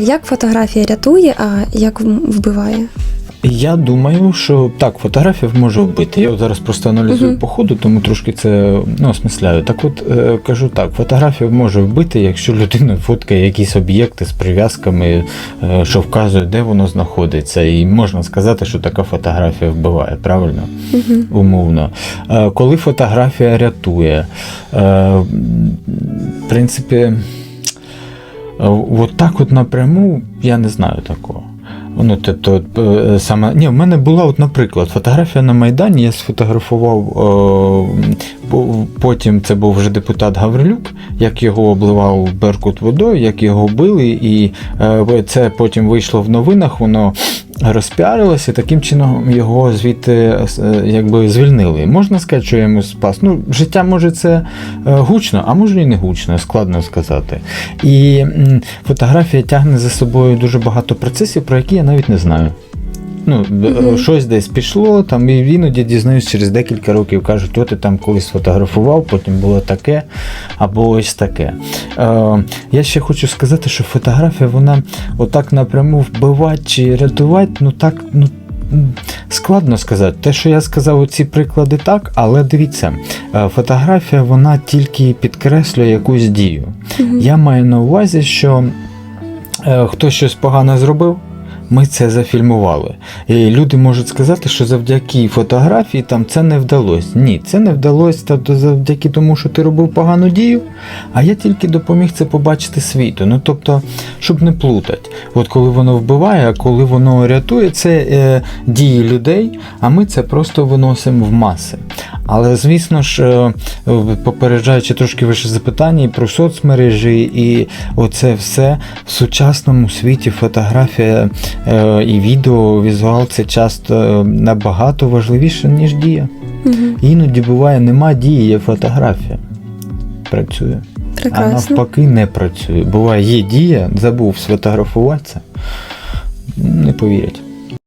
як фотографія рятує, а як вбиває? Я думаю, що так, фотографія може вбити. Я от зараз просто аналізую Мгм. по ходу, тому трошки це ну, осмисляю. Так от е, кажу так, фотографія може вбити, якщо людина фоткає якісь об'єкти з прив'язками, е, що вказує, де воно знаходиться. І можна сказати, що така фотографія вбиває, правильно? Угу. умовно. Е, Коли фотографія рятує, е, в принципі, от так от напряму я не знаю такого. Ну, тобто, е, саме ні, в мене була, от, наприклад, фотографія на Майдані. Я сфотографував. о, Потім це був вже депутат Гаврилюк, як його обливав Беркут водою, як його били, і е, це потім вийшло в новинах. Воно розпіарилося, таким чином його звідти е, якби звільнили. Можна сказати, що я йому спас. Ну, життя може це е, гучно, а може і не гучно, складно сказати. І фотографія тягне за собою дуже багато процесів, про які я навіть не знаю. Ну, Мгм. щось десь пішло, там і іноді дізнаюсь через декілька років, кажуть, то ти там колись фотографував, потім було таке, або ось таке. Е, я ще хочу сказати, що фотографія, вона отак напряму вбивати чи рятувати, ну так, ну. Складно сказати. Те, що я сказав, ці приклади так, але дивіться, е, фотографія вона тільки підкреслює якусь дію. Я маю на увазі, що е, хтось щось погано зробив. Ми це зафільмували. І люди можуть сказати, що завдяки фотографії там це не вдалося. Ні, це не вдалося завдяки тому, що ти робив погану дію, а я тільки допоміг це побачити світу. Ну тобто, щоб не плутати. От коли воно вбиває, а коли воно рятує, це е, дії людей, а ми це просто виносимо в маси. Але звісно ж, е, попереджаючи трошки вище запитання і про соцмережі, і оце все в сучасному світі фотографія е, і відео, візуал це часто е, набагато важливіше, ніж дія. Угу. Іноді буває, нема дії, є фотографія. Працює. А навпаки не працює. Буває, є дія, забув сфотографуватися. Не повірять.